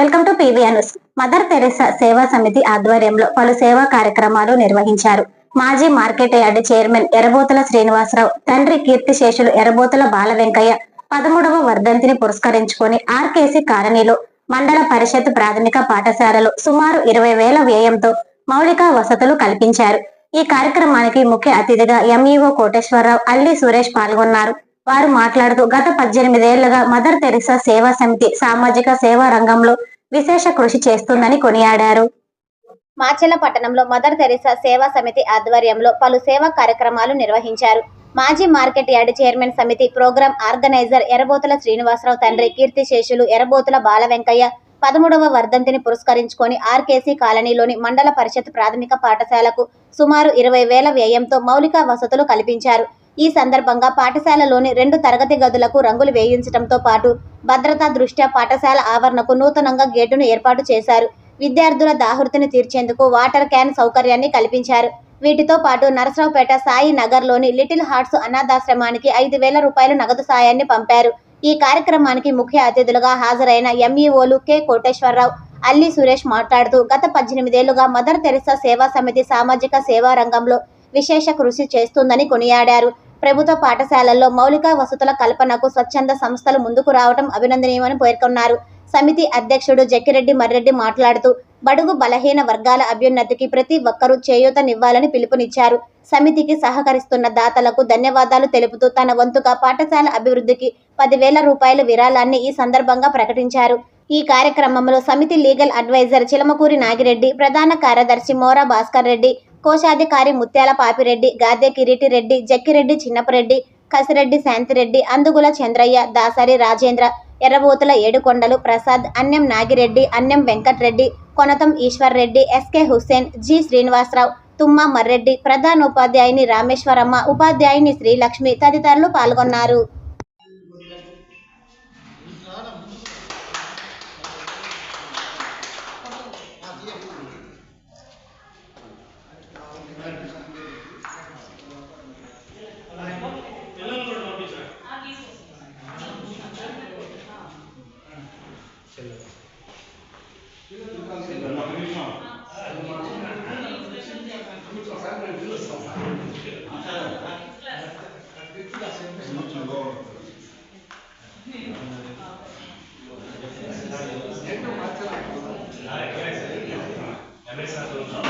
Welcome to PVNS Mother Teresa సేవా సమితి ఆధ్వర్యంలో పలు సేవా కార్యక్రమాలు నిర్వహించారు. మాజీ market yard chairman Errabothula Srinivasarao తండ్రి కీర్తిశేషులు ఎర్రబోతుల బాల వెంకయ్య పదమూడవ వర్ధంతిని పురస్కరించుకొని ఆర్కేసీ కాలనీలో మండల పరిషత్ ప్రాథమిక పాఠశాలలో సుమారు ఇరవై వేల వ్యయంతో మౌలిక వసతులు కల్పించారు. ఈ కార్యక్రమానికి ముఖ్య అతిథిగా ఎంఈఓ కోటేశ్వరరావు అల్లి సురేష్ పాల్గొన్నారు. వారు మాట్లాడుతూ గత పద్దెనిమిదేళ్ళుగా మదర్ తెరిసా సేవా సమితి సామాజిక సేవా రంగంలో విశేష కృషి చేస్తుందని కొనియాడారు. మాచెల పట్టణంలో మదర్ తెరిసా సేవా సమితి ఆధ్వర్యంలో పలు సేవా కార్యక్రమాలు నిర్వహించారు. మాజీ మార్కెట్ యార్డ్ చైర్మన్ సమితి ప్రోగ్రాం ఆర్గనైజర్ ఎర్రబోతుల శ్రీనివాసరావు తండ్రి కీర్తిశేషులు ఎర్రబోతుల బాల వెంకయ్య పదమూడవ వర్ధంతిని పురస్కరించుకొని ఆర్కేసీ కాలనీలోని మండల పరిషత్ ప్రాథమిక పాఠశాలకు సుమారు ఇరవై వేల వ్యయంతో మౌలిక వసతులు కల్పించారు. ఈ సందర్భంగా పాఠశాలలోని రెండు తరగతి గదులకు రంగులు వేయించడంతో పాటు భద్రతా దృష్ట్యా పాఠశాల ఆవరణకు నూతనంగా గేటును ఏర్పాటు చేశారు. విద్యార్థుల దాహృతిని తీర్చేందుకు వాటర్ క్యాన్ సౌకర్యాన్ని కల్పించారు. వీటితో పాటు నరసరావుపేట సాయి నగర్లోని లిటిల్ హార్ట్స్ అనాథాశ్రమానికి ఐదు వేల రూపాయల నగదు సాయాన్ని పంపారు. ఈ కార్యక్రమానికి ముఖ్య అతిథులుగా హాజరైన ఎంఈఓలు కె కోటేశ్వరరావు అల్లి సురేష్ మాట్లాడుతూ గత పద్దెనిమిదేళ్ళుగా మదర్ తెరిసా సేవా సమితి సామాజిక సేవా రంగంలో విశేష కృషి చేస్తుందని కొనియాడారు. ప్రభుత్వ పాఠశాలల్లో మౌలిక వసతుల కల్పనకు స్వచ్ఛంద సంస్థలు ముందుకు రావడం అభినందనీయమని పేర్కొన్నారు. సమితి అధ్యక్షుడు జక్కిరెడ్డి మర్రెడ్డి మాట్లాడుతూ బడుగు బలహీన వర్గాల అభ్యున్నతికి ప్రతి ఒక్కరూ చేయూతనివ్వాలని పిలుపునిచ్చారు. సమితికి సహకరిస్తున్న దాతలకు ధన్యవాదాలు తెలుపుతూ తన వంతుగా పాఠశాల అభివృద్ధికి పదివేల రూపాయల విరాళాన్ని ఈ సందర్భంగా ప్రకటించారు. ఈ కార్యక్రమంలో సమితి లీగల్ అడ్వైజర్ చిలమకూరి నాగిరెడ్డి ప్రధాన కార్యదర్శి మోరా భాస్కర్ రెడ్డి కోశాధికారి ముత్యాల పాపిరెడ్డి గాదె కిరీటి రెడ్డి జక్కిరెడ్డి చిన్నపరెడ్డి కసిరెడ్డి శాంతిరెడ్డి అందుగుల చంద్రయ్య దాసరి రాజేంద్ర ఎర్రబోతుల ఏడుకొండలు ప్రసాద్ అన్యం నాగిరెడ్డి అన్యం వెంకట్రెడ్డి కొనతం ఈశ్వర్ రెడ్డి ఎస్కే హుస్సేన్ జి శ్రీనివాసరావు తుమ్మ మర్రెడ్డి ప్రధానోపాధ్యాయుని రామేశ్వరమ్మ ఉపాధ్యాయుని శ్రీలక్ష్మి తదితరులు పాల్గొన్నారు. Gracias.